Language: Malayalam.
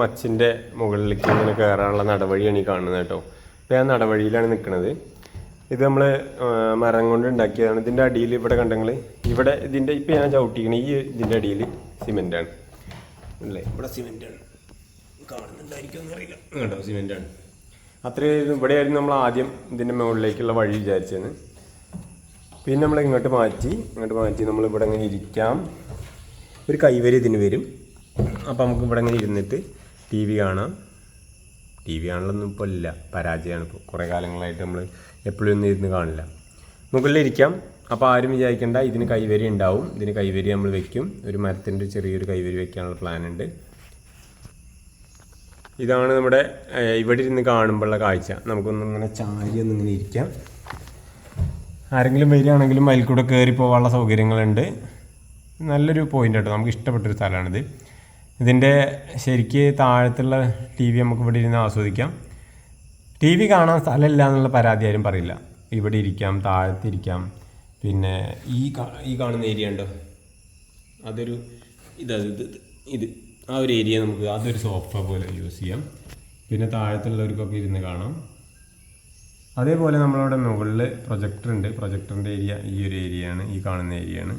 മച്ചിന്റെ മുകളിലേക്ക് ഇങ്ങനെ കയറാനുള്ള നടവഴിയാണ് ഈ കാണുന്നത് കേട്ടോ. ഇപ്പോൾ ഞാൻ നടവഴിയിലാണ് നിൽക്കുന്നത് ഇത് നമ്മൾ മരം കൊണ്ട് ഉണ്ടാക്കിയതാണ്. ഇതിന്റെ അടിയിൽ ഇവിടെ കണ്ടെങ്കിൽ ഇവിടെ ഇതിന്റെ ഇപ്പോൾ ഞാൻ ചവിട്ടിക്കണ ഈ ഇതിന്റെ അടിയിൽ സിമെന്റാണ് അല്ലേ? ഇവിടെ സിമെന്റാണ് കാണുന്നുണ്ടായിരിക്കും അറിയില്ല കേട്ടോ ആണ്. അത്രയും ഇവിടെയായിരുന്നു നമ്മൾ ആദ്യം ഇതിന്റെ മുകളിലേക്കുള്ള വഴി വിചാരിച്ചത്. പിന്നെ നമ്മൾ ഇങ്ങോട്ട് മാറ്റി ഇങ്ങോട്ട് മാറ്റി നമ്മൾ ഇവിടെ ഇങ്ങനെ ഇരിക്കാം. ഒരു കൈവരി ഇതിന് വരും. അപ്പോൾ നമുക്ക് ഇവിടെ ഇങ്ങനെ ഇരുന്നിട്ട് ടി വി കാണാം. ടി വി കാണലൊന്നും ഇപ്പോൾ ഇല്ല. പരാജയമാണ്. ഇപ്പോൾ കുറേ കാലങ്ങളായിട്ട് നമ്മൾ എപ്പോഴും ഒന്നും ഇരുന്ന് കാണില്ല. മുകളിലിരിക്കാം അപ്പോൾ ആരും വിചാരിക്കേണ്ട. ഇതിന് കൈവരി ഉണ്ടാവും. ഇതിന് കൈവരി നമ്മൾ വെക്കും. ഒരു മരത്തിന്റെ ചെറിയൊരു കൈവരി വെക്കാനുള്ള പ്ലാൻ ഉണ്ട്. ഇതാണ് നമ്മുടെ ഇവിടെ ഇരുന്ന് കാണുമ്പോഴുള്ള കാഴ്ച. നമുക്കൊന്നും ഇങ്ങനെ ചാരി ഒന്നിങ്ങനെ ഇരിക്കാം. ആരെങ്കിലും വരികയാണെങ്കിലും അതിൽ കൂടെ കയറി പോകാനുള്ള സൗകര്യങ്ങളുണ്ട്. നല്ലൊരു പോയിന്റ് കേട്ടോ നമുക്ക് ഇഷ്ടപ്പെട്ടൊരു സ്ഥലമാണിത്. ഇതിന്റെ ശരിക്ക് താഴത്തുള്ള ടി വി നമുക്ക് ഇവിടെ ഇരുന്ന് ആസ്വദിക്കാം. ടി വി കാണാൻ സ്ഥലമില്ല എന്നുള്ള പരാതി ആരും പറയില്ല. ഇവിടെ ഇരിക്കാം താഴത്തിരിക്കാം പിന്നെ ഈ ഈ കാണുന്ന ഏരിയ ഉണ്ടോ? അതൊരു ഇതാ ഇത് ഇത് ഇത്. ആ ഒരു ഏരിയ നമുക്ക് അതൊരു സോഫ പോലെ യൂസ് ചെയ്യാം. പിന്നെ താഴത്തുള്ളവർക്കൊക്കെ ഇരുന്ന് കാണാം. അതേപോലെ നമ്മളവിടെ മുകളിൽ പ്രൊജക്ടർ ഉണ്ട്. പ്രൊജക്ടറിന്റെ ഏരിയ ഈ ഒരു ഏരിയയാണ് ഈ കാണുന്ന ഏരിയയാണ്